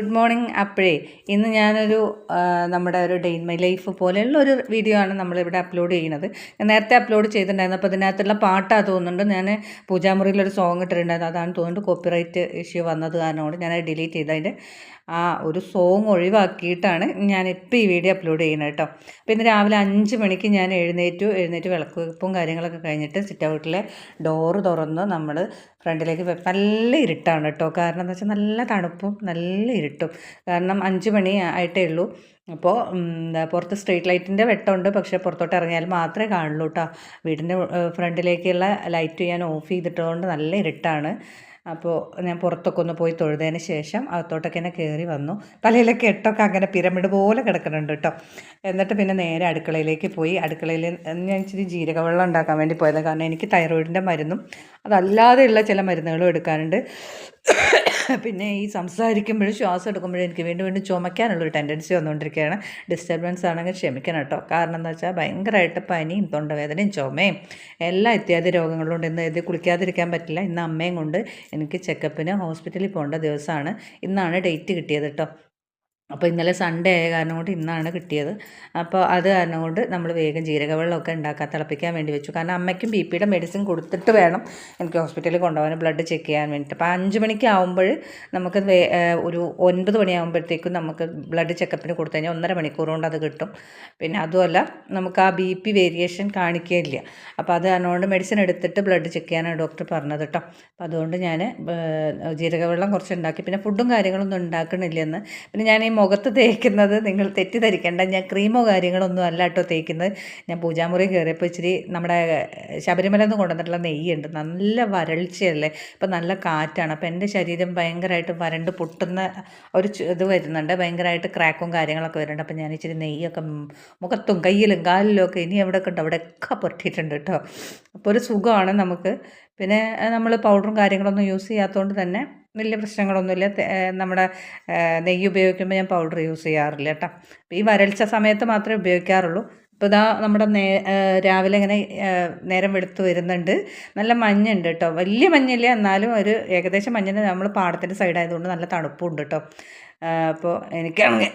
Good morning അപ്പോഴേ ഇന്ന് ഞാനൊരു നമ്മുടെ ഒരു ഡേ ഇൻ മൈ ലൈഫ് പോലെയുള്ള ഒരു വീഡിയോ ആണ് നമ്മളിവിടെ അപ്ലോഡ് ചെയ്യുന്നത്. ഞാൻ നേരത്തെ അപ്ലോഡ് ചെയ്തിട്ടുണ്ടായിരുന്നു. അപ്പോൾ ഇതിനകത്തുള്ള പാട്ടാണ് തോന്നുന്നുണ്ട്. ഞാൻ പൂജാമുറിയിലൊരു സോങ് ഇട്ടിട്ടുണ്ടായിരുന്നു. അതാണ് തോന്നുന്നുണ്ട് കോപ്പിറൈറ്റ് ഇഷ്യൂ വന്നത് കാരണം കൊണ്ട് ഞാൻ ഡിലീറ്റ് ചെയ്ത് അതിന്റെ ആ ഒരു സോങ് ഒഴിവാക്കിയിട്ടാണ് ഞാൻ ഇപ്പോൾ ഈ വീഡിയോ അപ്ലോഡ് ചെയ്യുന്നത് കേട്ടോ. അപ്പോൾ ഇന്ന് രാവിലെ അഞ്ച് മണിക്ക് ഞാൻ എഴുന്നേറ്റു. എഴുന്നേറ്റ് വിളക്ക് വെപ്പും കാര്യങ്ങളൊക്കെ കഴിഞ്ഞിട്ട് സിറ്റ് ഔട്ടിലെ ഡോറ് തുറന്ന് നമ്മൾ ഫ്രണ്ടിലേക്ക് നല്ല ഇരുട്ടാണ് കേട്ടോ. കാരണം എന്താ വെച്ചാൽ നല്ല തണുപ്പും നല്ല ഇരുട്ടും. കാരണം അഞ്ച് മണി ആയിട്ടേ ഉള്ളൂ. അപ്പോൾ എന്താ പുറത്ത് സ്ട്രീറ്റ് ലൈറ്റിന്റെ വെട്ടമുണ്ട്. പക്ഷേ പുറത്തോട്ട് ഇറങ്ങിയാൽ മാത്രമേ കാണുള്ളൂ കേട്ടോ. വീടിന്റെ ഫ്രണ്ടിലേക്കുള്ള ലൈറ്റ് ഞാൻ ഓഫ് ചെയ്തിട്ടുകൊണ്ട് നല്ല ഇരുട്ടാണ്. അപ്പോൾ ഞാൻ പുറത്തൊക്കെ ഒന്ന് പോയി തൊഴുതതിന് ശേഷം അകത്തോട്ടൊക്കെ തന്നെ കയറി വന്നു. തലയിലൊക്കെ എട്ടൊക്കെ അങ്ങനെ പിരമിഡ് പോലെ കിടക്കുന്നുണ്ട് കേട്ടോ എന്നിട്ട് പിന്നെ നേരെ അടുക്കളയിലേക്ക് പോയി. അടുക്കളയിൽ ഞാൻ ഇച്ചിരി ജീരകവെള്ളം ഉണ്ടാക്കാൻ വേണ്ടി പോയത്. കാരണം എനിക്ക് തൈറോയിഡിന്റെ മരുന്നും അതല്ലാതെയുള്ള ചില മരുന്നുകളും എടുക്കാനുണ്ട്. പിന്നെ ഈ സംസാരിക്കുമ്പോഴും ശ്വാസം എടുക്കുമ്പോഴും എനിക്ക് വീണ്ടും വീണ്ടും ചുമയ്ക്കാനുള്ള ഒരു ടെൻഡൻസി വന്നുകൊണ്ടിരിക്കുകയാണ്. ഡിസ്റ്റർബൻസ് ആണെങ്കിൽ ക്ഷമിക്കണം കേട്ടോ കാരണം എന്താ വെച്ചാൽ ഭയങ്കരമായിട്ട് പനിയും തൊണ്ടവേദനയും ചുമയും എല്ലാ ഇത്യാദി രോഗങ്ങളും ഉണ്ട് ഇന്ന് ഇത് കുളിക്കാതിരിക്കാൻ പറ്റില്ല. ഇന്ന് അമ്മയും കൊണ്ട് എനിക്ക് ചെക്കപ്പിന് ഹോസ്പിറ്റലിൽ പോകേണ്ട ദിവസമാണ്. ഇന്നാണ് ഡേറ്റ് കിട്ടിയത് കേട്ടോ അപ്പോൾ ഇന്നലെ സൺഡേ ആയ കാരണം കൊണ്ട് ഇന്നാണ് കിട്ടിയത്. അപ്പോൾ അത് കാരണം കൊണ്ട് നമ്മൾ വേഗം ജീരക വെള്ളമൊക്കെ ഉണ്ടാക്കാൻ തിളപ്പിക്കാൻ വേണ്ടി വെച്ചു. കാരണം അമ്മയ്ക്കും ബി പിയുടെ മെഡിസിൻ കൊടുത്തിട്ട് വേണം എനിക്ക് ഹോസ്പിറ്റലിൽ കൊണ്ടുപോകാൻ ബ്ലഡ് ചെക്ക് ചെയ്യാൻ വേണ്ടിയിട്ട് അപ്പോൾ അഞ്ച് മണിക്ക് ആകുമ്പോൾ നമുക്ക് ഒരു ഒൻപത് മണിയാകുമ്പോഴത്തേക്കും നമുക്ക് ബ്ലഡ് ചെക്കപ്പിന് കൊടുത്തു കഴിഞ്ഞാൽ ഒന്നര മണിക്കൂർ കൊണ്ട് അത് കിട്ടും. പിന്നെ അതുമല്ല നമുക്ക് ആ ബി പി വേരിയേഷൻ കാണിക്കുകയില്ല അപ്പോൾ അത് കാരണം കൊണ്ട് മെഡിസിൻ എടുത്തിട്ട് ബ്ലഡ് ചെക്ക് ചെയ്യാനാണ് ഡോക്ടർ പറഞ്ഞത് കേട്ടോ അപ്പോൾ അതുകൊണ്ട് ഞാൻ ജീരകവെള്ളം കുറച്ച് ഉണ്ടാക്കി പിന്നെ ഫുഡും കാര്യങ്ങളൊന്നും ഉണ്ടാക്കണില്ലെന്ന് പിന്നെ ഞാൻ ഈ മുഖത്ത് തേക്കുന്നത് നിങ്ങൾ തെറ്റിദ്ധരിക്കേണ്ട. ഞാൻ ക്രീമോ കാര്യങ്ങളൊന്നും അല്ല കേട്ടോ തേക്കുന്നത്. ഞാൻ പൂജാമുറി കയറിയപ്പോൾ ഇച്ചിരി നമ്മുടെ ശബരിമല നിന്ന് കൊണ്ടുവന്നിട്ടുള്ള നെയ്യുണ്ട്. നല്ല വരൾച്ചയല്ലേ? ഇപ്പം നല്ല കാറ്റാണ്. അപ്പം എന്റെ ശരീരം ഭയങ്കരമായിട്ട് വരണ്ട് പൊട്ടുന്ന ഒരു ഇത് വരുന്നുണ്ട്. ഭയങ്കരമായിട്ട് ക്രാക്കും കാര്യങ്ങളൊക്കെ വരുന്നുണ്ട്. അപ്പം ഞാൻ ഇച്ചിരി നെയ്യൊക്കെ മുഖത്തും കയ്യിലും കാലിലും ഒക്കെ ഇനി എവിടെയൊക്കെ ഉണ്ട്? അവിടെയൊക്കെ പൊട്ടിയിട്ടുണ്ട് കേട്ടോ. അപ്പോൾ ഒരു സുഖമാണ് നമുക്ക്. പിന്നെ നമ്മൾ പൗഡറും കാര്യങ്ങളൊന്നും യൂസ് ചെയ്യാത്തതുകൊണ്ട് തന്നെ വലിയ പ്രശ്നങ്ങളൊന്നുമില്ല. നമ്മുടെ നെയ്യ് ഉപയോഗിക്കുമ്പോൾ ഞാൻ പൗഡർ യൂസ് ചെയ്യാറില്ല കേട്ടോ. ഈ വരൾച്ച സമയത്ത് മാത്രമേ ഉപയോഗിക്കാറുള്ളൂ. ഇപ്പോൾ ഇതാ നമ്മുടെ നേ രാവിലെ ഇങ്ങനെ നേരം വെളുത്ത് വരുന്നുണ്ട്. നല്ല മഞ്ഞുണ്ട് കേട്ടോ. വലിയ മഞ്ഞില്ല. എന്നാലും ഒരു ഏകദേശം മഞ്ഞിന് നമ്മൾ പാടത്തിന്റെ സൈഡായതുകൊണ്ട് നല്ല തണുപ്പുണ്ട് കേട്ടോ. അപ്പോൾ എനിക്കാണെങ്കിൽ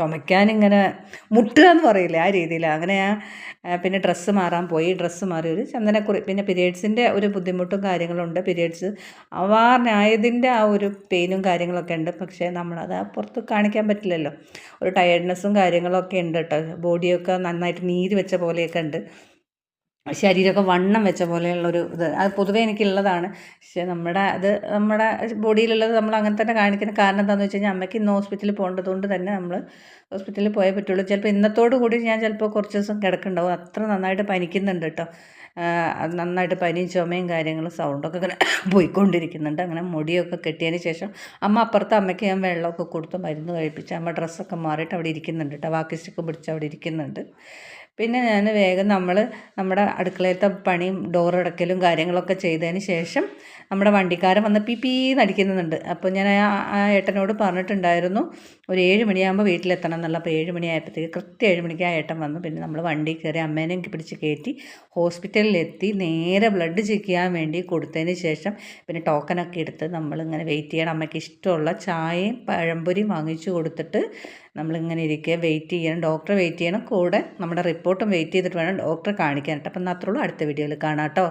ചുമയ്ക്കാനിങ്ങനെ മുട്ടുക എന്ന് പറയില്ല ആ രീതിയിൽ അങ്ങനെ പിന്നെ ഡ്രസ്സ് മാറാൻ പോയി. ഡ്രസ്സ് മാറി ഒരു ചന്ദനക്കുറി പിന്നെ പീരിയഡ്സിന്റെ ഒരു ബുദ്ധിമുട്ടും കാര്യങ്ങളുണ്ട്. പീരിയഡ്സ് അവാറിനായതിന്റെ ആ ഒരു പെയിനും കാര്യങ്ങളൊക്കെ ഉണ്ട്. പക്ഷേ നമ്മളത് പുറത്ത് കാണിക്കാൻ പറ്റില്ലല്ലോ. ഒരു ടയർഡ്നെസ്സും കാര്യങ്ങളൊക്കെ ഉണ്ട് കേട്ടോ ബോഡിയൊക്കെ നന്നായിട്ട് നീര് വെച്ച പോലെയൊക്കെ ഉണ്ട്. ശരീരമൊക്കെ വണ്ണം വെച്ച പോലെയുള്ളൊരു ഇത്. അത് പൊതുവേ എനിക്കുള്ളതാണ്. പക്ഷേ നമ്മുടെ അത് നമ്മുടെ ബോഡിയിലുള്ളത് നമ്മൾ അങ്ങനെ തന്നെ കാണിക്കുന്ന കാരണം എന്താണെന്ന് വെച്ച് കഴിഞ്ഞാൽ അമ്മയ്ക്ക് ഇന്ന് ഹോസ്പിറ്റലിൽ പോകേണ്ടത് കൊണ്ട് തന്നെ നമ്മൾ ഹോസ്പിറ്റലിൽ പോയേ പറ്റുള്ളൂ. ചിലപ്പോൾ ഇന്നത്തോടു കൂടി ഞാൻ ചിലപ്പോൾ കുറച്ച് ദിവസം കിടക്കുന്നുണ്ടാവും. അത്ര നന്നായിട്ട് പനിക്കുന്നുണ്ട് കേട്ടോ. നന്നായിട്ട് പനിയും ചുമയും കാര്യങ്ങളും സൗണ്ടൊക്കെ ഇങ്ങനെ പോയിക്കൊണ്ടിരിക്കുന്നുണ്ട്. അങ്ങനെ മുടിയൊക്കെ കെട്ടിയതിന് ശേഷം അമ്മ അപ്പുറത്ത് അമ്മയ്ക്ക് ഞാൻ വെള്ളമൊക്കെ കൊടുത്ത് മരുന്ന് കഴിപ്പിച്ച് അമ്മ ഡ്രസ്സൊക്കെ മാറിയിട്ട് അവിടെ ഇരിക്കുന്നുണ്ട് കേട്ടോ. വാക്കി സ്റ്റിക്ക് പിടിച്ച് അവിടെ ഇരിക്കുന്നുണ്ട്. പിന്നെ ഞാൻ വേഗം നമ്മൾ നമ്മുടെ അടുക്കളയിലത്തെ പണിയും ഡോറടക്കലും കാര്യങ്ങളൊക്കെ ചെയ്തതിന് ശേഷം നമ്മുടെ വണ്ടിക്കാരൻ വന്ന് പി പീ നടിക്കുന്നുണ്ട് അപ്പോൾ ഞാൻ ആ ഏട്ടനോട് പറഞ്ഞിട്ടുണ്ടായിരുന്നു ഒരു ഏഴ് മണിയാകുമ്പോൾ വീട്ടിലെത്തണം എന്നുള്ള അപ്പോൾ ഏഴ് മണിയായപ്പോഴത്തേക്ക് കൃത്യം ഏഴ് മണിക്ക് ആ ഏട്ടൻ വന്നു. പിന്നെ നമ്മൾ വണ്ടി കയറി അമ്മേനെ പിടിച്ച് കയറ്റി ഹോസ്പിറ്റലിലെത്തി നേരെ ബ്ലഡ് ചെക്ക് ചെയ്യാൻ വേണ്ടി കൊടുത്തതിന് ശേഷം പിന്നെ ടോക്കനൊക്കെ എടുത്ത് നമ്മളിങ്ങനെ വെയിറ്റ് ചെയ്യണം. അമ്മയ്ക്ക് ഇഷ്ടമുള്ള ചായയും പഴംപൊരിയും വാങ്ങിച്ചു കൊടുത്തിട്ട് നമ്മളിങ്ങനെ ഇരിക്കുക വെയിറ്റ് ചെയ്യണം ഡോക്ടറെ വെയിറ്റ് ചെയ്യണം കൂടെ നമ്മുടെ റിപ്പോർട്ടും വെയിറ്റ് ചെയ്തിട്ട് വേണം ഡോക്ടറെ കാണിക്കാനായിട്ട് അപ്പം അത്രയുള്ളൂ അടുത്ത വീഡിയോയിൽ കാണാം കേട്ടോ